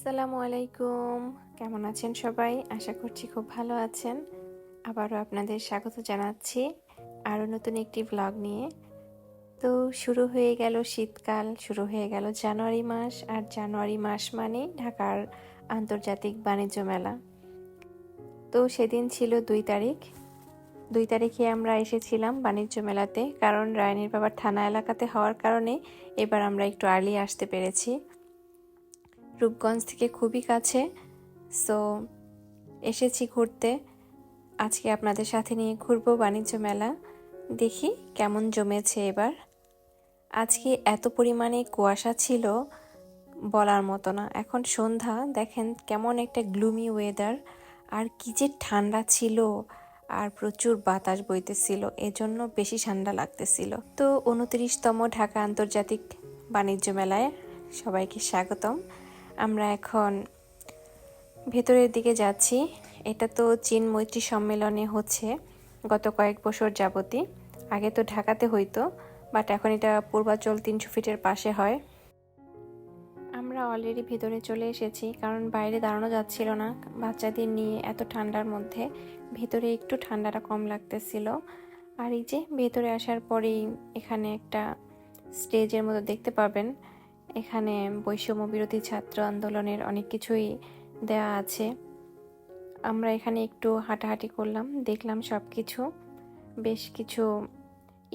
আসসালামু আলাইকুম। কেমন আছেন সবাই? আশা করছি খুব ভালো আছেন। আবারও আপনাদের স্বাগত জানাচ্ছি আরও নতুন একটি ব্লগ নিয়ে। তো শুরু হয়ে গেল শীতকাল, শুরু হয়ে গেল জানুয়ারি মাস, আর জানুয়ারি মাস মানে ঢাকার আন্তর্জাতিক বাণিজ্য মেলা। তো সেদিন ছিল দুই তারিখ। দুই তারিখে আমরা এসেছিলাম বাণিজ্য মেলাতে, কারণ রায়নির বাবার থানা এলাকাতে হওয়ার কারণে এবার আমরা একটু আর্লি আসতে পেরেছি। রূপগঞ্জ থেকে খুবই কাছে। সো এসেছি ঘুরতে। আজকে আপনাদের সাথে নিয়ে ঘুরবো বাণিজ্য মেলা। দেখি কেমন জমেছে এবার। আজকে এত পরিমাণে কুয়াশা ছিল বলার মতো না। এখন সন্ধ্যা, দেখেন কেমন একটা গ্লুমি ওয়েদার আর কি যে ঠান্ডা ছিল আর প্রচুর বাতাস বইতেছিল। এজন্য বেশি ঠান্ডা লাগতেছিল। তো উনত্রিশতম ঢাকা আন্তর্জাতিক বাণিজ্য মেলায় সবাইকে স্বাগতম। আমরা এখন ভেতরের দিকে যাচ্ছি। এটা তো চীন মৈত্রী সম্মেলনে হচ্ছে গত কয়েক বছর যাবতই। আগে তো ঢাকাতে হইতো, বাট এখন এটা পূর্বাচল তিনশো ফিটের পাশে হয়। আমরা অলরেডি ভেতরে চলে এসেছি, কারণ বাইরে দাঁড়ানো যাচ্ছিল না। বাচ্চাদের নিয়ে এত ঠান্ডার মধ্যে ভেতরে একটু ঠান্ডাটা কম লাগতেছিল। আর এই যে ভেতরে আসার পরেই এখানে একটা স্টেজের মতো দেখতে পাবেন। এখানে বৈষম্য বিরোধী ছাত্র আন্দোলনের অনেক কিছুই দেওয়া আছে। আমরা এখানে একটু হাঁটাহাঁটি করলাম, দেখলাম সব কিছু বেশ কিছু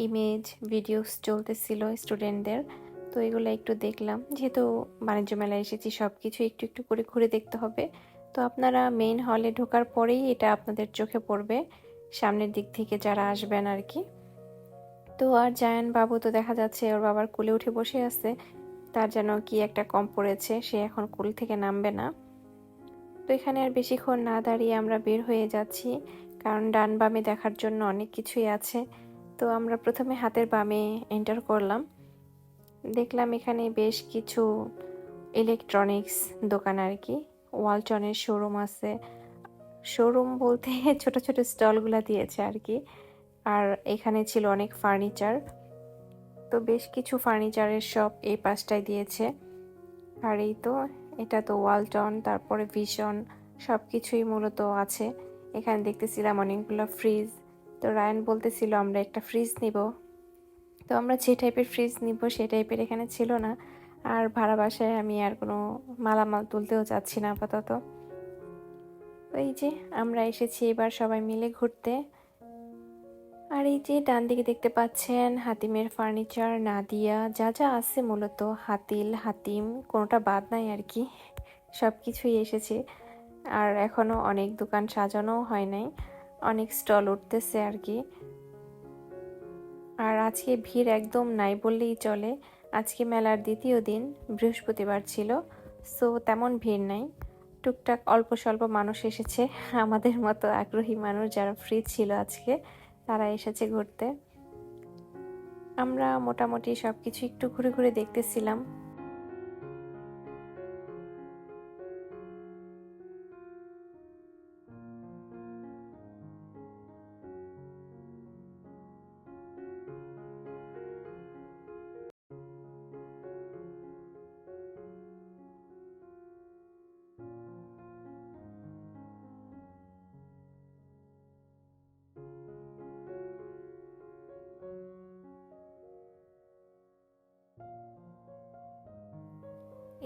ইমেজ ভিডিওস চলতেছিল স্টুডেন্টদের তো এগুলো একটু দেখলাম। যেহেতু বাণিজ্য মেলায় এসেছি সব কিছু একটু একটু করে ঘুরে দেখতে হবে। তো আপনারা মেইন হলে ঢোকার পরেই এটা আপনাদের চোখে পড়বে, সামনের দিক থেকে যারা আসবেন আর কি। তো আর জায়ান বাবু তো দেখা যাচ্ছে ওর বাবার কোলে উঠে বসে আছে। তার যেন কি একটা কম পড়েছে, সে এখন কুল থেকে নামবে না। তো এখানে আর বেশিক্ষণ না দাঁড়িয়ে আমরা বের হয়ে যাচ্ছি, কারণ ডান বামে দেখার জন্য অনেক কিছুই আছে। তো আমরা প্রথমে হাতের বামে এন্টার করলাম। দেখলাম এখানে বেশ কিছু ইলেকট্রনিক্স দোকান আর কি। ওয়ালটনের শোরুম আছে। শোরুম বলতে ছোট ছোট স্টলগুলো দিয়েছে আর কি। আর এখানে ছিল অনেক ফার্নিচার তো বেশ কিছু ফার্নিচারের শপ এই পাশটায় দিয়েছে। আর এই তো, এটা তো ওয়ালটন তারপরে ভিশন সব কিছুই মূলত আছে। এখানে দেখতেছিলাম অনেকগুলো ফ্রিজ তো রায়ন বলতেছিল, আমরা একটা ফ্রিজ নিব। তো আমরা যে টাইপের ফ্রিজ নিব সেই টাইপের এখানে ছিল না। আর ভাড়া বাসায় আমি আর কোনো মালামাল তুলতেও চাচ্ছি না আপাতত। এই যে, আমরা এসেছি এবার সবাই মিলে ঘুরতে। আর এই যে ডান দিকে দেখতে পাচ্ছেন হাতিমের ফার্নিচার নাদিয়া, যা যা আছে মূলত, হাতিল, হাতিম, কোনোটা বাদ নাই আর কি সব কিছুই এসেছে। আর এখনও অনেক দোকান সাজানোও হয় নাই, অনেক স্টল উঠতেছে আর কি। আর আজকে ভিড় একদম নাই বললেই চলে, আজকে মেলার দ্বিতীয় দিন, বৃহস্পতিবার ছিল সো তেমন ভিড় নাই। টুকটাক অল্প স্বল্প মানুষ এসেছে, আমাদের মতো আগ্রহী মানুষ যারা ফ্রি ছিল আজকে। তারা এসেছে ঘুরতে। আমরা মোটামুটি সব কিছু একটু ঘুরে ঘুরে দেখতেছিলাম।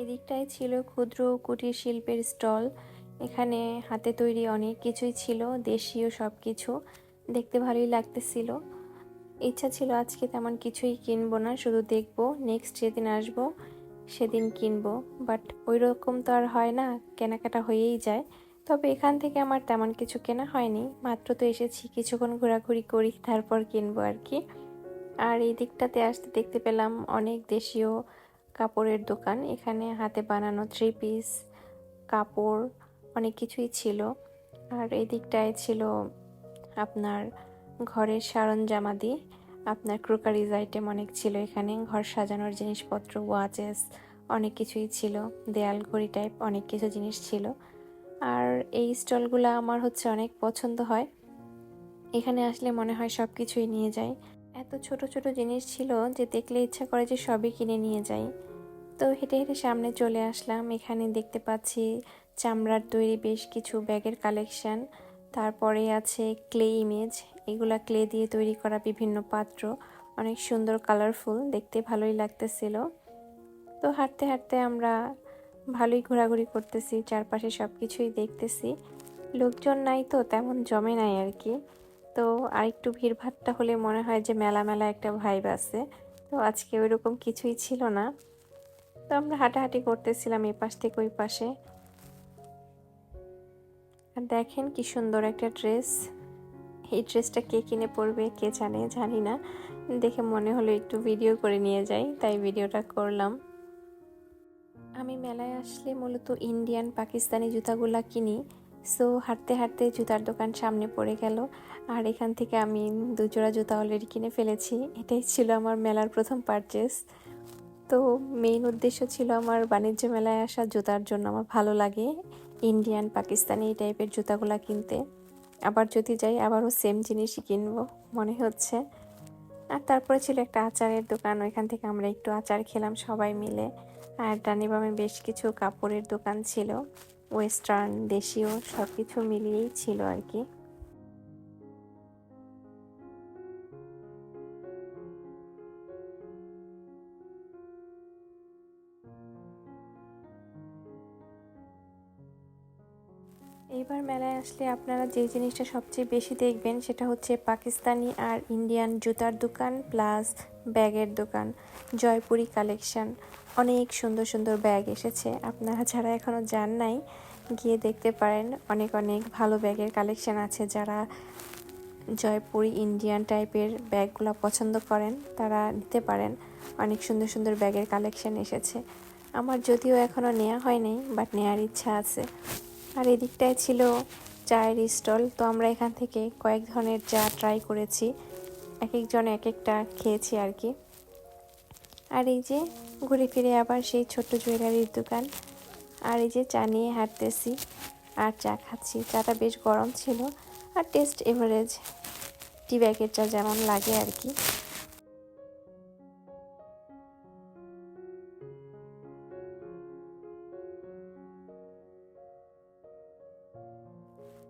এদিকটায় ছিল ক্ষুদ্র কুটির শিল্পের স্টল। এখানে হাতে তৈরি অনেক কিছুই ছিল, দেশীয় সব কিছু দেখতে ভালোই লাগতেছিল। ইচ্ছা ছিল আজকে তেমন কিছুই কিনবো না, শুধু দেখব নেক্সট যেদিন আসব সেদিন কিনবো। বাট ওই রকম তো আর হয় না, কেনাকাটা হয়েই যায়। তবে এখান থেকে আমার তেমন কিছু কেনা হয়নি, মাত্র তো এসেছি কিছুক্ষণ ঘোরাঘুরি করি, তারপর কিনবো আর কি। আর এই দিকটাতে আসতে দেখতে পেলাম অনেক দেশীয় কাপড়ের দোকান। এখানে হাতে বানানো থ্রি পিস কাপড় অনেক কিছুই ছিল। আর এই দিকটায় ছিল আপনার ঘরের সরঞ্জামাদি। আপনার ক্রোকারিজ আইটেম অনেক ছিল এখানে। ঘর সাজানোর জিনিসপত্র ওয়াচেস অনেক কিছুই ছিল। দেয়াল, ঘড়ি টাইপ অনেক কিছু জিনিস ছিল। আর এই স্টলগুলো আমার হচ্ছে অনেক পছন্দ হয়। এখানে আসলে মনে হয় সব কিছুই নিয়ে যাই। এত ছোট ছোট জিনিস ছিল যে দেখলে ইচ্ছা করে যে সবই কিনে নিয়ে যাই। তো হেঁটে হেঁটে সামনে চলে আসলাম। এখানে দেখতে পাচ্ছি চামড়ার তৈরি বেশ কিছু ব্যাগের কালেকশন তারপরে আছে ক্লে ইমেজ এগুলা ক্লে দিয়ে তৈরি করা বিভিন্ন পাত্র। অনেক সুন্দর কালারফুল দেখতে ভালোই লাগতেছিল। তো হাঁটতে হাঁটতে আমরা ভালোই ঘোরাঘুরি করতেছি। চারপাশে সব কিছুই দেখতেছি। লোকজন নাই তো, তেমন জমে নাই আর কি তো আরেকটু ভিড়ভাট্টা হলে মনে হয় যে মেলা মেলা একটা ভাইব আছে। তো আজকে ওইরকম কিছুই ছিল না। তো আমরা হাঁটাহাঁটি করতেছিলাম এই পাশ থেকে ওই পাশে। আর দেখেন কি সুন্দর একটা ড্রেস। এই ড্রেসটা কে কিনে পরবে কে জানে, জানি না। দেখে মনে হলো একটু ভিডিও করে নিয়ে যাই, তাই ভিডিওটা করলাম। আমি মেলায় আসলে মূলত ইন্ডিয়ান, পাকিস্তানি জুতাগুলা কিনি। সো হাঁটতে হাঁটতে জুতার দোকান সামনে পড়ে গেল। আর এখান থেকে আমি দুজোড়া জুতা অলরেডি কিনে ফেলেছি। এটাই ছিল আমার মেলার প্রথম পারচেস তো মেইন উদ্দেশ্য ছিল আমার বাণিজ্য মেলায় আসা জুতার জন্য আমার ভালো লাগে। ইন্ডিয়ান পাকিস্তানি এই টাইপের জুতাগুলো কিনতে। আবার যদি যাই, আবারও সেম জিনিসই কিনবো, মনে হচ্ছে। আর তারপরে ছিল একটা আচারের দোকান, ওইখান থেকে আমরা একটু আচার খেলাম সবাই মিলে। আর ডানি বামে বেশ কিছু কাপড়ের দোকান ছিল ওয়েস্টার্ন দেশীয় সব কিছু মিলিয়েই ছিল আর কি। এইবার মেলায় আসলে আপনারা যে জিনিসটা সবচেয়ে বেশি দেখবেন সেটা হচ্ছে পাকিস্তানি আর ইন্ডিয়ান জুতার দোকান প্লাস ব্যাগের দোকান। জয়পুরি কালেকশন। অনেক সুন্দর সুন্দর ব্যাগ এসেছে। আপনারা যারা এখনও যান নাই, গিয়ে দেখতে পারেন। অনেক অনেক ভালো ব্যাগের কালেকশন আছে যারা জয়পুরি ইন্ডিয়ান টাইপের ব্যাগগুলো পছন্দ করেন, তারা নিতে পারেন। অনেক সুন্দর সুন্দর ব্যাগের কালেকশন এসেছে। আমার যদিও এখনও নেওয়া হয়নি বাট নেওয়ার ইচ্ছা আছে। আর এদিকটায় ছিল চায়ের স্টল। তো আমরা এখান থেকে কয়েক ধরনের চা ট্রাই করেছি। এক একজন এক একটা খেয়েছি আর কি। আর এই যে ঘুরে ফিরে আবার সেই ছোট্ট জুয়েলারির দোকান। আর এই যে চা নিয়ে হাঁটতেছি আর চা খাচ্ছি। চাটা বেশ গরম ছিল। আর টেস্ট এভারেজ টি ব্যাগের চা যেমন লাগে আর কি।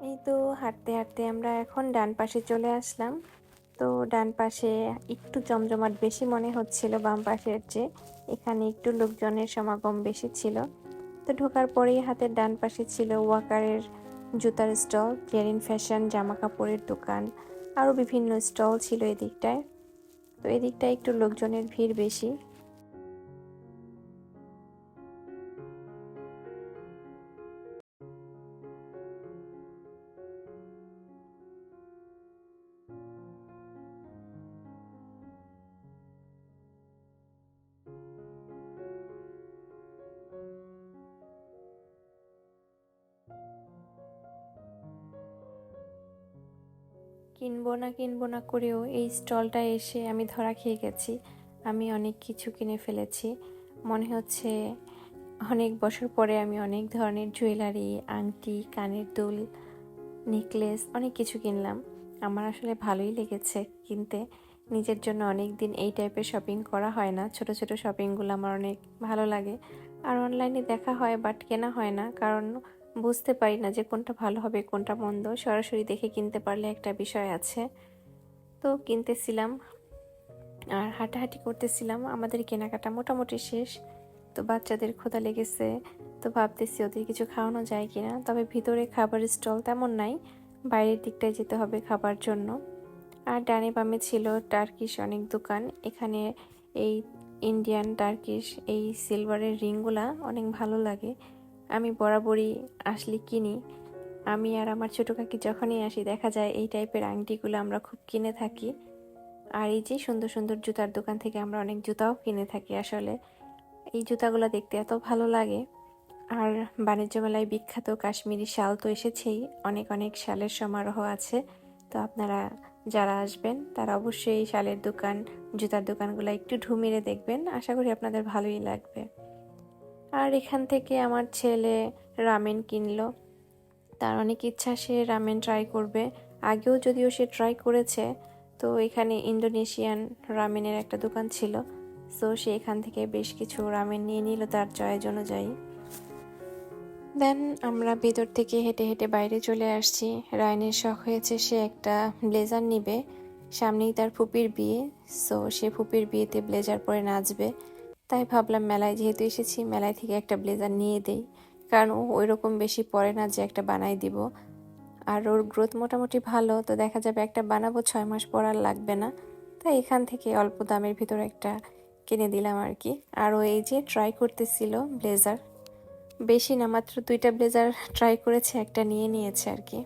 এই তো হাঁটতে হাঁটতে আমরা এখন ডান পাশে চলে আসলাম। তো ডান পাশে একটু জমজমাট বেশি মনে হচ্ছিল বাম পাশের চেয়ে। এখানে একটু লোকজনের সমাগম বেশি ছিল। তো ঢোকার পরেই হাতের ডান পাশে ছিল ওয়াকারের জুতার স্টল ক্লিয়ারিন ফ্যাশন জামা কাপড়ের দোকান, আরও বিভিন্ন স্টল ছিল এদিকটায়। তো এদিকটায় একটু লোকজনের ভিড় বেশি। কিনবো না কিনবো না করেও এই স্টলটা এসে আমি ধরা খেয়ে গেছি। আমি অনেক কিছু কিনে ফেলেছি। মনে হচ্ছে অনেক বছর পরে আমি অনেক ধরনের জুয়েলারি, আংটি, কানের দুল, নেকলেস অনেক কিছু কিনলাম। আমার আসলে ভালোই লেগেছে কিনতে। নিজের জন্য অনেক দিন এই টাইপের শপিং করা হয় না। ছোট ছোট শপিংগুলো আমার অনেক ভালো লাগে। আর অনলাইনে দেখা হয়, বাট কেনা হয় না। কারণ বুঝতে পারি না যে কোনটা ভালো হবে, কোনটা মন্দ। সরাসরি দেখে কিনতে পারলে একটা বিষয় আছে। তো কিনতেছিলাম আর হাঁটাহাঁটি করতেছিলাম। আমাদের কেনাকাটা মোটামুটি শেষ। তো বাচ্চাদের ক্ষুধা লেগেছে। তো ভাবতেছি ওদের কিছু খাওয়ানো যায় কিনা। তবে ভিতরে খাবার স্টল তেমন নাই। বাইরের দিকটায় যেতে হবে খাবার জন্য। আর ডানে বামে ছিল টার্কিশ অনেক দোকান। এখানে এই ইন্ডিয়ান টার্কিশ, এই সিলভারের রিংগুলা অনেক ভালো লাগে। আমি বরাবরই আসলে কিনি। আমি আর আমার ছোটো কাকি যখনই আসি, দেখা যায় এই টাইপের আংটিগুলো আমরা খুব কিনে থাকি। আর এই যে সুন্দর সুন্দর জুতার দোকান থেকে আমরা অনেক জুতাও কিনে থাকি আসলে। এই জুতাগুলো দেখতে এত ভালো লাগে। আর বাণিজ্য মেলায় বিখ্যাত কাশ্মীরি শাল তো এসেছেই, অনেক অনেক শালের সমারোহ আছে। তো আপনারা যারা আসবেন, তারা অবশ্যই এই শালের দোকান, জুতার দোকানগুলো একটু ঢুমিরে দেখবেন। আশা করি আপনাদের ভালোই লাগবে। আর এখান থেকে আমার ছেলে রামেন কিনলো। তার অনেক ইচ্ছা সে রামেন ট্রাই করবে। আগেও যদিও সে ট্রাই করেছে, তো এখানে ইন্দোনেশিয়ান রামেনের একটা দোকান ছিল। সো সে এখান থেকে বেশ কিছু রামেন নিয়ে নিল তার চয়েস অনুযায়ী। দেন আমরা ভেতর থেকে হেঁটে হেঁটে বাইরে চলে আসছি। রায়নের শখ হয়েছে সে একটা ব্লেজার নিবে। সামনেই তার ফুপির বিয়ে সো সে ফুপির বিয়েতে ব্লেজার পরে নাচবে। তাই ভাবলাম মেলায় যেহেতু এসেছি, মেলায় থেকে একটা ব্লেজার নিয়ে দেই। কারণ ও ওই রকম বেশি পরে না যে একটা বানাই দিব। আর ওর গ্রোথ মোটামুটি ভালো, তো দেখা যাবে একটা বানাবো, ছয় মাস পর আর লাগবে না। তাই এখান থেকে অল্প দামের ভিতরে একটা কিনে দিলাম আর কি। আর ও এই যে ট্রাই করতেছিল ব্লেজার, বেশি না, মাত্র দুইটা ব্লেজার ট্রাই করেছে, একটা নিয়ে নিয়েছে আর কি।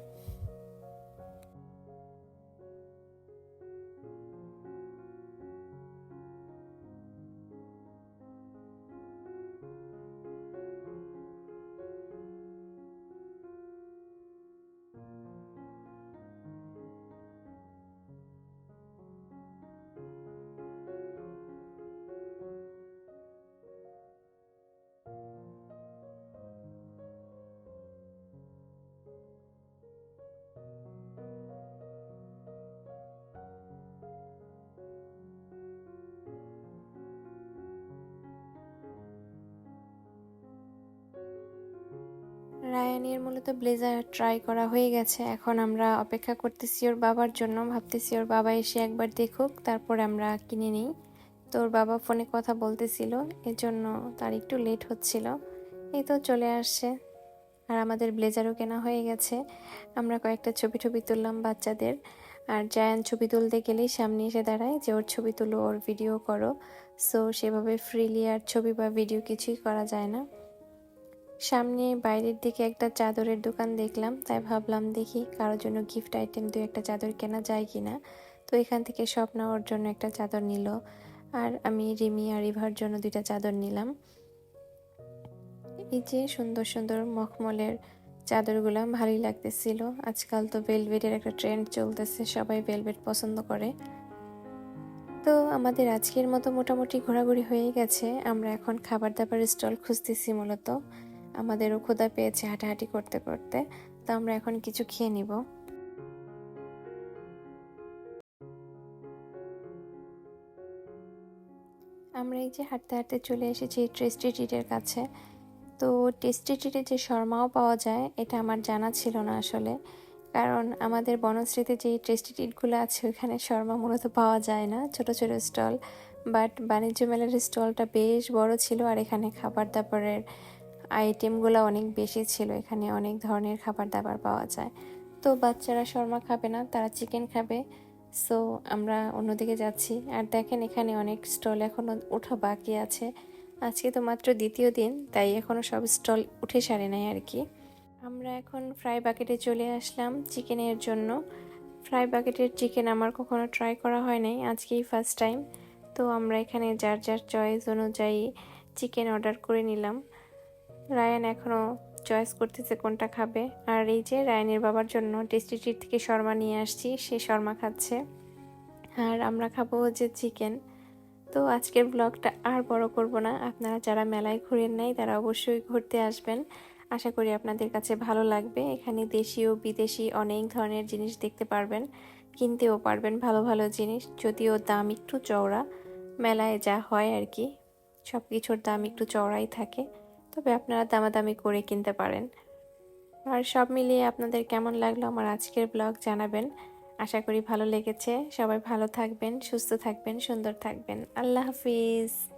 রায়ানের মূলত ব্লেজার ট্রাই করা হয়ে গেছে। এখন আমরা অপেক্ষা করতেছি ওর বাবার জন্য। ভাবতেছি ওর বাবা এসে একবার দেখুক, তারপরে আমরা কিনে নিই। তো ওর বাবা ফোনে কথা বলতেছিল, এজন্য তার একটু লেট হচ্ছিল। এই তো চলে আসছে। আর আমাদের ব্লেজারও কেনা হয়ে গেছে। আমরা কয়েকটা ছবি টবি তুললাম বাচ্চাদের। আর জায়ান ছবি তুলতে গেলেই সামনে এসে দাঁড়ায় যে ওর ছবি তুলো, ওর ভিডিও করো। সো সেভাবে ফ্রিলি আর ছবি বা ভিডিও কিছুই করা যায় না। সামনে বাইরের দিকে একটা চাদরের দোকান দেখলাম, তাই ভাবলাম দেখি কারোর জন্য গিফট আইটেম দু একটা চাদর কেনা যায় কি না তো এখান থেকে সব নেওয়ার জন্য একটা চাদর নিল, আর আমি রিমি আর রিভার জন্য দুইটা চাদর নিলাম। এই যে সুন্দর সুন্দর মখমলের চাদরগুলো, ভালোই লাগতেছিল। আজকাল তো ভেলভেটের একটা ট্রেন্ড চলতেছে, সবাই ভেলভেট পছন্দ করে। তো আমাদের আজকের মতো মোটামুটি ঘোরাঘুরি হয়ে গেছে। আমরা এখন খাবার দাবার স্টল খুঁজতেছি মূলত। আমাদেরও ক্ষুধা পেয়েছে হাঁটাহাঁটি করতে করতে, তো আমরা এখন কিছু খেয়ে নিব। আমরা এই যে হাঁটতে হাঁটতে চলে এসেছি টেস্টি ট্রিটের কাছে। তো টেস্টি ট্রিটে যে শর্মাও পাওয়া যায়, এটা আমার জানা ছিল না আসলে। কারণ আমাদের বনশ্রীতে যে টেস্টি ট্রিটগুলো আছে ওইখানে শর্মা মূলত পাওয়া যায় না, ছোট ছোট স্টল। বাট বাণিজ্য মেলার স্টলটা বেশ বড় ছিল আর এখানে খাবার দাবারের আইটেমগুলো অনেক বেশি ছিল। এখানে অনেক ধরনের খাবার দাবার পাওয়া যায়। তো বাচ্চারা শর্মা খাবে না, তারা চিকেন খাবে। সো আমরা অন্যদিকে যাচ্ছি। আর দেখেন এখানে অনেক স্টল এখনও ওঠা বাকি আছে। আজকে তো মাত্র দ্বিতীয় দিন, তাই এখনও সব স্টল উঠে সারে নাই আর কি। আমরা এখন ফ্রাই বাকেটে চলে আসলাম চিকেনের জন্য। ফ্রাই বাকেটের চিকেন আমার কখনো ট্রাই করা হয় নাই, আজকেই ফার্স্ট টাইম তো আমরা এখানে যার যার চয়েস অনুযায়ী চিকেন অর্ডার করে নিলাম। রায়ান এখনও চয়েস করতেছে কোনটা খাবে। আর এই যে রায়ানের বাবার জন্য টেস্টি ট্রিট থেকে শর্মা নিয়ে আসছি, সে শর্মা খাচ্ছে। আর আমরা খাব যে চিকেন তো আজকের ব্লগটা আর বড় করব না। আপনারা যারা মেলায় ঘুরেন নাই, তারা অবশ্যই ঘুরতে আসবেন। আশা করি আপনাদের কাছে ভালো লাগবে। এখানে দেশি ও বিদেশি অনেক ধরনের জিনিস দেখতে পারবেন, কিনতেও পারবেন ভালো ভালো জিনিস, যদিও দাম একটু চওড়া। মেলায় যা হয় আর কি সব কিছুর দাম একটু চওড়াই থাকে। তবে আপনারা দামাদামি করে কিনতে পারেন। আর সব মিলিয়ে আপনাদের কেমন লাগল আমার আজকের ব্লগ জানাবেন। আশা করি ভালো লেগেছে। সবাই ভালো থাকবেন, সুস্থ থাকবেন, সুন্দর থাকবেন। আল্লাহ হাফিজ।